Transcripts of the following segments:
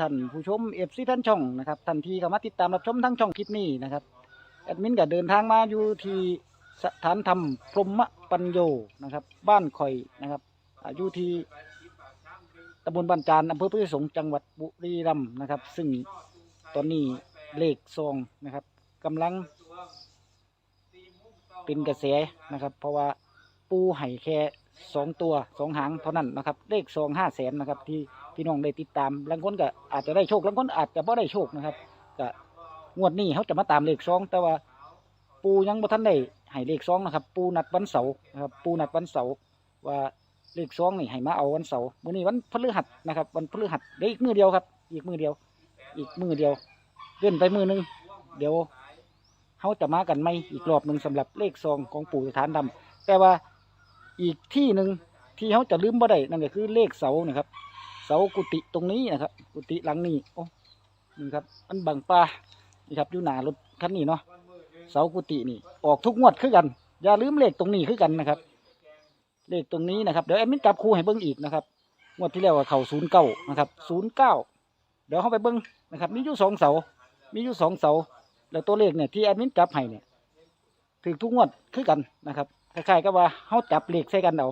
ท่านผู้ชมเอฟซีท่านช่องนะครับท่านที่เข้ามาติดตามรับชมทั้งช่องคลิปนี้นะครับแอดมินก็เดินทางมาอยู่ที่สถานธรรมพรหมปัญโยนะครับ บ้านข่อยนะครับอ่าอยู่ที่ตำบลบ้านจานอำเภอพุทธสงฆ์จังหวัดบุรีรัมย์นะครับ ซึ่งตอนนี้เลขซองนะครับกำลังเป็นกระแสนะครับ เพราะว่าปูไห่แค่สองตัวสองหางเท่านั้นนะครับ เลขซองห้าแสนนะครับที่ พี่น้องได้ติดตามบางคนก็อาจจะได้โชคบางคนอาจจะไม่ได้โชคนะครับก็งวดนี้เขาจะมาตามเลขซองแต่ว่าปูยังบ่ทันได้ให้เลขซองนะครับ ปูนัดวันเสาร์นะครับปูนัดวันเสาร์ว่าเลขซองนี่ให้มาเอาวันเสาร์มื้อนี้วันพฤหัสนะครับ วันพฤหัสเดี๋ยวอีกมือเดียวครับ อีกมือเดียว อีกมือเดียวเลื่อนไปมือหนึงเดี๋ยวเขาจะมากันไม่อีกรอบหนึ่งสำหรับเลขซองของปู่สถานดำแต่ว่าอีกที่หนึ่งที่เขาจะลืมบ่ได้นั่นก็คือเลขเสานะครับ สากุฏิตรงนี้นะครับ กุฏิหลังนี้โอ้นี่ครับอันบังปลานี่ครับอยู่หนารถคันนี้เนาะเสากุฏินี่ ออกทุกงวดคือกัน อย่าลืมเลขตรงนี้คือกันนะครับ เลขตรงนี้นะครับเดี๋ยวแอดมินจับครูให้เบิ้งอีกนะครับงวดที่แล้วว่าเข่าศูนย์เก้านะครับศูนย์เก้าเดี๋ยวเข้าไปเบิ้งนะครับ มีอยู่สองเสา มีอยู่สองเสา แล้วตัวเลขเนี่ยที่แอดมินจับให้เนี่ยถือทุกงวดคือกันนะครับคล้ายๆกับว่าเขาจับเลขใส่กันเอา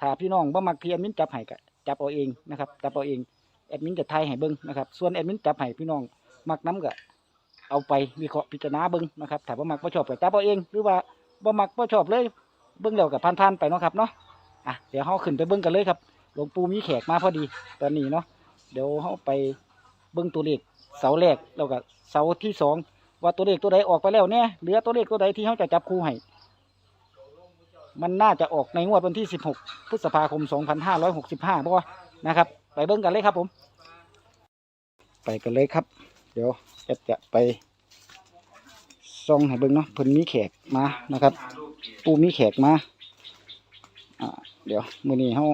ถ้าพี่น้องบ่มักที่แอดมินจับให้ก็ จับเอาเองนะครับจับเอาเองแอดมินจะทายให้เบิ้งนะครับส่วนแอดมินจับให้พี่น้องมักน้ำก็เอาไปวิเคราะห์พิจารณาเบิ้งนะครับถ้าบ่มักบ่ชอบก็จับเอาเอง หรือว่าบ่มักบ่ชอบเลยเบิ้งแล้วก็ผ่านๆไปเนาะครับเนาะอะเดี๋ยวเฮาขึ้นไปเบิ้งกันเลยครับหลวงปู่มีแขกมาพอดีตอนนี้เนาะเดี๋ยวเฮาไปเบิ้งตัวเลขเสาแรกแล้วก็เสาที่สองว่าตัวเลขตัวใดออกไปแล้วเนี่ยเหลือตัวเลขตัวใดที่เฮาจะจับคู่ให้ มันน่าจะออกในงวดวันที่ 16 พฤษภาคม 2565บ่นะครับ ไปเบิ้งกันเลยครับผม ไปกันเลยครับ เดี๋ยวจะจะไปซองให้เบิ้งเนาะเพิ่นมีแขกมานะครับ ปูมีแขกมาอ่าเดี๋ยวมื้อนี้เฮา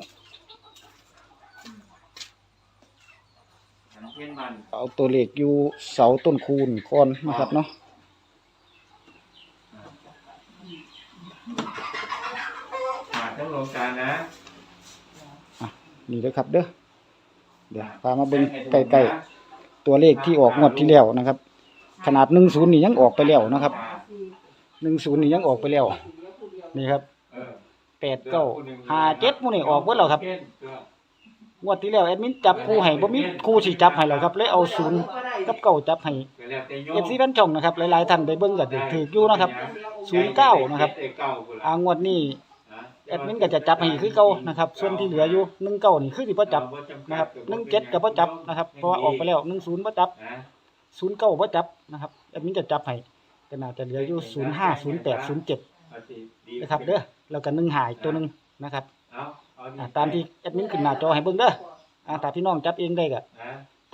เอาตัวเลขอยู่เสาต้นคูณก่อนนะครับเนาะ หาทั้งโรงการนะนี่เลยครับเด้อเดี๋ยวพามาเบิ้งใกล้ๆตัวเลขที่ออกงวดที่แล้วนะครับ ขนาดหนึ่งศูนย์นี่ยังออกไปแล้วนะครับหนึ่งศูนย์นี่ยังออกไปแล้ว นี่ครับเออแปดเก้าห้าเจ็ดมูนี่ออกเบิดแล้วครับงวดที่แล้วแอดมินจับคู่ให้บ่มีคู่สิจับให้แล้วครับเลยเอาศูนย์กับเก้าจับให้เอฟซีท่านช่องนะครับหลายๆท่านไปเบิ่งก็ถืออยู่นะครับศูนย์เก้านะครับอ่างวดนี้ แอดมินก็จะจับให้คือเก่านะครับ ส่วนที่เหลืออยู่หนึ่งเก้านี่คือสิบ่จับนะครับหนึ่งเจ็ดก็บ่จับนะครับเพราะว่าออกไปแล้วหนึ่งศูนย์บ่จับศูนย์เก้าบ่จับนะครับแอดมินจะจับให้ก็น่าจะเหลืออยู่ศูนย์ห้าศูนย์แปดศูนย์เจ็ดนะครับเด้อแล้วก็หนึ่งหายตัวหนึ่งนะครับตามที่แอดมินขึ้นหน้าจอให้เบิ่งเด้ออ่าถ้าพี่น้องจับเองได้ก็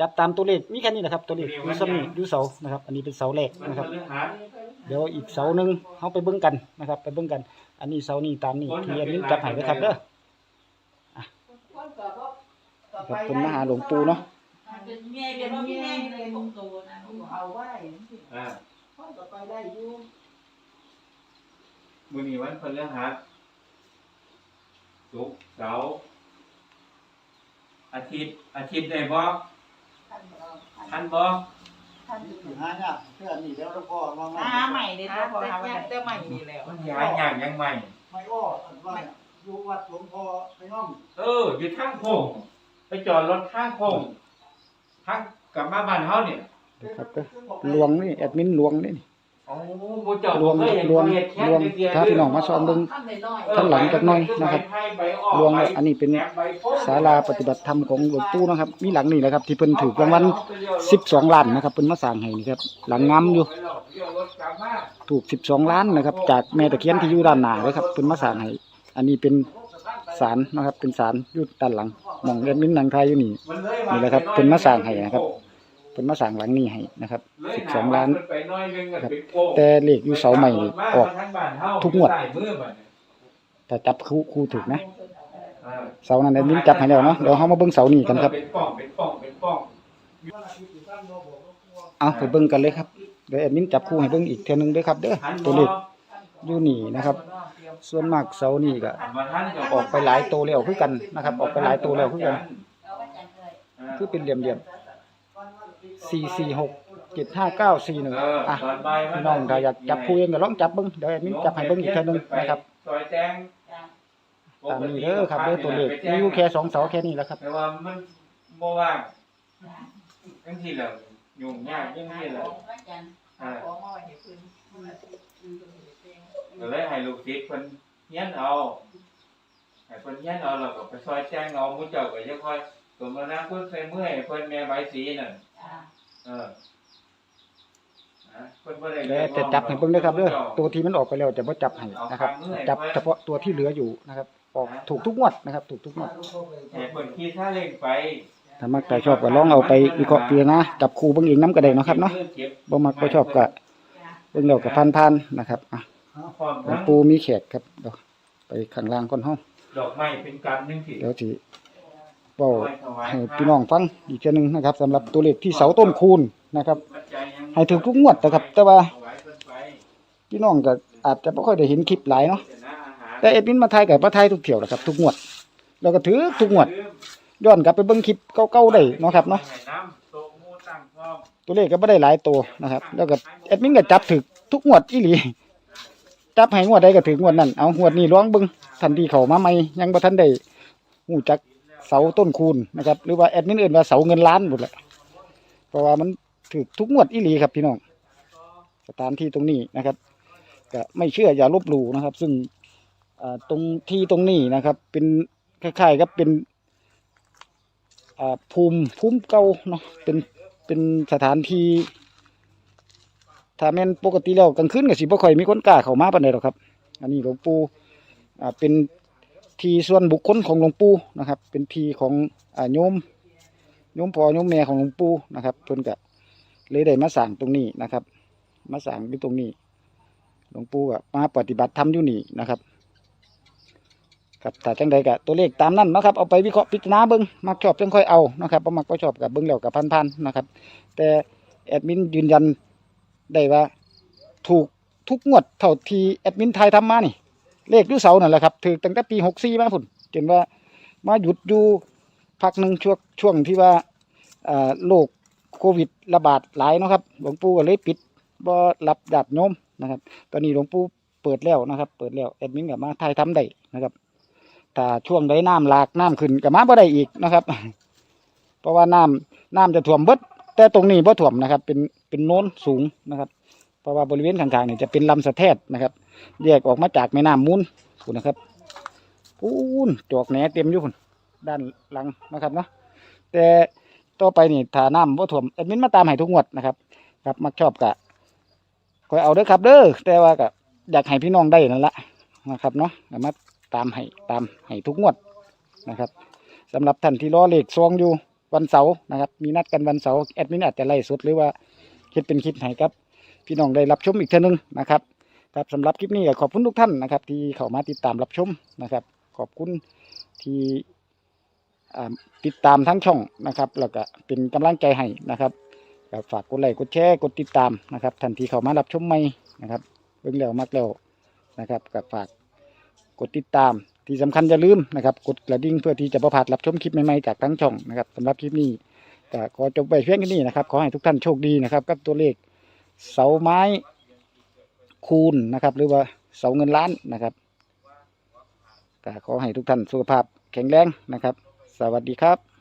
จับตามตัวเลขมีแค่นี้นะครับ ตัวเลขยู่ซ้ำนี้อยู่เสานะครับ อันนี้เป็นเสาแรกนะครับ ดี๋ยวอีกเสาหนึ่งเขาไปเบิ่งกันนะครับ ไปเบิ่งกัน อันนี้เสานี้ตามนี้ที่แอดมินจับให้นะครับเด้ออะครับผมมาหาหลวงปู่เนาะเป็นเมียเป็นเมียเป็นของโตนะเอาไว้อ่าพ่อก็ไปได้อยู่มื้อนี้วันพฤหัสศุกร์เสาร์อาทิตย์อาทิตย์ได้บ่ท่านเอาทันบ่ ท่านอยู่หาเนี่ยเพื่อนนี่แล้วพ่อมาหาใหม่เลยตัวพอหาใหม่แต่ใหม่นี่แล้วมันย้ายยากยังใหม่ไม่อ้อว่าอยู่วัดหลวงพ่อไปน้องเออ อยู่ทางโค้งไปจอดรถข้างโค้งทางกลับมาบ้านเฮาเนี่ยครับลวงนี่แอดมินลวงนี่ โอ้บ่เจ้าลวงบ่เคยเห็นลวงเฮ็ดแค่ลวงเดียวๆถ้าพี่น้องมาซ้อมเบิ่งท่านน้อยเออข้างหลังจักหน่อยนะครับใใบออกลวงใบอันนี้เป็นแหมใบโพธิ์ศาลาปฏิบัติธรรมของหลวงปู่นะครับ มีหลังนี่แหละครับ ที่เพิ่นถูกรางวัล12ล้านนะครับเพิ่นมาสร้างให้นี่ครับ หลังงามอยู่ ถูก 12 ล้านนะครับ จากแม่ตะเคียนที่อยู่ด้านหน้าเลยครับเพิ่นมาสร้างให้อันนี้เป็นศาลนะครับ เป็นศาลอยู่ด้านหลังหมองแอดมินหนังไทยอยู่นี่นี่แหละครับเพิ่นมาสร้างให้นะครับ เพิ่นมาสร้างหลังนี้ให้นะครับ12ล้านครับแต่เลขอยู่เสาใหม่นี่ออกทุกงวดแต่จับคู่คู่ถูกนะเสานั้นแอดมินจับให้แล้วเนาะเดี๋ยวเฮามาเบิ่งเสานี่กันครับเป็นป้องเป็นป้องเป็นป้องเอาไปเบิ่งกันเลยครับเดี๋ยวแอดมินจับคู่ให้เบิ่งอีกเทื่อนึงเด้อครับเด้อทันตัวเลขอยู่นี่นะครับ ส่วนมากเสานี่ก็ออกไปหลายตัวแล้วคือกันนะครับ ออกไปหลายตัวแล้วคือกัน คือเป็นเหลี่ยมๆ สี่สี่หกเจ็ดห้าเก้าสี่หนึ่งเอออะตอนบ่ายมัพี่น้องถ้าอยากจับคู่เองก็ลองจับเบิ้งเดี๋ยวแอดมินจับให้เบิ้งอีกเท่านึงนะครับซอยแจ้งตามนี้เด้อครับเด้อตัวเลขมีอยู่แค่สองเสาแค่นี้แหล้วครับแต่ว่ามันบ่ว่างจังซี่แหละยุ่งยากจังซี่แหละอ่าของมาไว้ให้เพิ่นก็เลยให้ลูกศิษย์เพิ่นเฮียนเอาให้เพิ่นเฮียนเอาแล้วก็ไปซอยแจ้งเอาหมู่เจ้าก็จะค่อยสมนาคุณใส่มือให้เพิ่นแม่ใบสีนั่น เออนะเพิ่นบ่ได้เดี๋ยวจะจับให้เบิ้งเด้อครับเด้อตัวที่มันออกไปแล้วจะบ่จับให้นะครับ จับเฉพาะตัวที่เหลืออยู่นะครับ ออกถูกทุกงวดนะครับ ถูกทุกงวดให้เพิ่นขี่ซาเล้งไปถ้ามักแต่ชอบก็ลองเอาไปวิเคราะห์พิจารณาจับคู่เบิ้งเองน้ำก็ได้เนาะครับเนาะก็บบ่มักบ่ชอบก็เบิ่งแล้วก็พันๆนะครับอะพร้อมหลวทั้งงปู่มีแขกครับเดี๋ยวไปข้างล่างก่อนเฮาดอกไม้เป็นกันหนึงสิ เดี๋ยวสิ เว้าให้พี่น้องฟังอีกเทื่อหนึ่งนะครับสำหรับตัวเลขที่เสาต้นคูณนะครับ ให้ถึงทุกงวดนะครับ แต่ว่าพี่น้องก็อาจจะบ่ค่อยได้เห็นคลิปหลายเนาะแต่เอ็ดมินมาถ่ายก็มาถ่ายทุกเที่ยวแหละครับ ทุกงวด แล้วก็ถือทุกงวด ย้อนกลับไปเบิ่งคลิปเก่าๆได้เนาะครับเนาะตัวเลขก็ไม่ได้หลายตัวนะครับ แล้วก็แอดมินก็จับถึกทุกงวดอีหลีจับให้งวดใดก็ถึงงวดนั้นเอางวดนี้ร้องเบิ่งทันทีเขามาใหม่ยังบ่ทันได้ฮู้จัก สาต้นคูณนะครับหรือว่าแอดมินเอื่นว่าเสาเงินล้านหมดแหละเพราะว่ามันถึกทุกงวดอีหลีครับพี่น้องสถานที่ตรงนี้นะครับก็ไม่เชื่ออย่าลบหลู่นะครับ ซึ่งตรงที่ตรงนี้นะครับ เป็นคล้ายๆกับเป็นภูมิภูมิเก่าเนาะเป็นเป็นสถานที่ถ้าแม่นปกติแล้วกลางคืนก็สิบ่ค่อยมีคนกล้าเข้ามาปานใดหรอกครับ อันนี้หลวงปู่เป็น ทีส่วนบุคคลของหลวงปู่นะครับ เป็นทีของอ่าโยมโยมพ่อโยมแม่ของหลวงปู่นะครับเพิ่นก็เลยได้มาสร้างตรงนี้นะครับ มาสร้างอยู่ตรงนี้ หลวงปู่ก็มาปฏิบัติธรรมอยู่นี่นะครับครับถ้าจังใดก็ตัวเลขตามนั้นนะครับเอาไปวิเคราะห์พิจารณาเบิ่งมักชอบจังค่อยเอานะครับบ่มักบ่ชอบกับเบิ่งแล้วกับพันๆนะครับ แต่แอดมินยืนยันได้ว่า ถูกทุกงวดเท่าที่แอดมินไทยทำมานี่ เลขยุเสานั่นแหละครับถือตั้งแต่ปี64มาพุ่นจนว่ามาหยุดอยู่พักหนึ่งช่วงช่วงที่ว่าโรคโควิดระบาดหลายนะครับ หลวงปู่ก็เลยปิดบ่รับญาติโยมนะครับ ตอนนี้หลวงปู่เปิดแล้วนะครับ เปิดแล้วแอดมินก็มาไทยทำได้นะครับถ้าช่วงใดน้ำหลากน้ำขึ้นก็มาบ่ได้อีกนะครับ เพราะว่าน้ำน้ำจะท่วมเบิดแต่ตรงนี้บ่ท่วมนะครับ เป็นเป็นโน้นสูงนะครับ เพราะว่าบริเวณข้างๆนี่จะเป็นลำสะแทดนะครับ แยกออกมาจากแม่น้ำมูลพูนนะครับปูนจอกแหนเต็มอยู่พุ่นด้านหลังนะครับเนาะแต่ต่อไปนี่ถาน้ำบ่ท่วมแอดมินมาตามให้ทุกงวดนะครับ ครับมักชอบกะคอยเอาเด้อครับเด้อแต่ว่าก็อยากให้พี่น้องได้นั่นละนะครับเนาะเอามาตามให้ตามให้ทุกงวดนะครับสำหรับท่านที่รอเลขซองอยู่วันเสาร์นะครับ มีนัดกันวันเสาร์แอดมินอาจจะไล่สุดหรือว่าคิดเป็นคลิปให้ครับ พี่น้องได้รับชมอีกเท่านึงนะครับครับสำหรับคลิปนี้ขอบคุณทุกท่านนะครับ ที่เข้ามาติดตามรับชมนะครับ ขอบคุณที่ติดตามทั้งช่องนะครับ แล้วก็เป็นกำลังใจให้นะครับก็ฝากกดไลค์กดแชร์กดติดตามนะครับท่านทีเข้ามารับชมใหม่นะครับเบิ่งแล้วมักแล้วนะครับก็ฝากกดติดตามที่สำคัญอย่าลืมนะครับ กดกระดิ่งเพื่อที่จะประพาดรับชมคลิปใหม่ๆจากทั้งช่องนะครับสำหรับคลิปนี้ก็ขอจบไปเพียงแค่นี้นะครับ ขอให้ทุกท่านโชคดีนะครับกับตัวเลข เสาไม้คูณนะครับ หรือว่าเสาเงินล้านนะครับก็ขอให้ทุกท่านสุขภาพแข็งแรงนะครับ สวัสดีครับ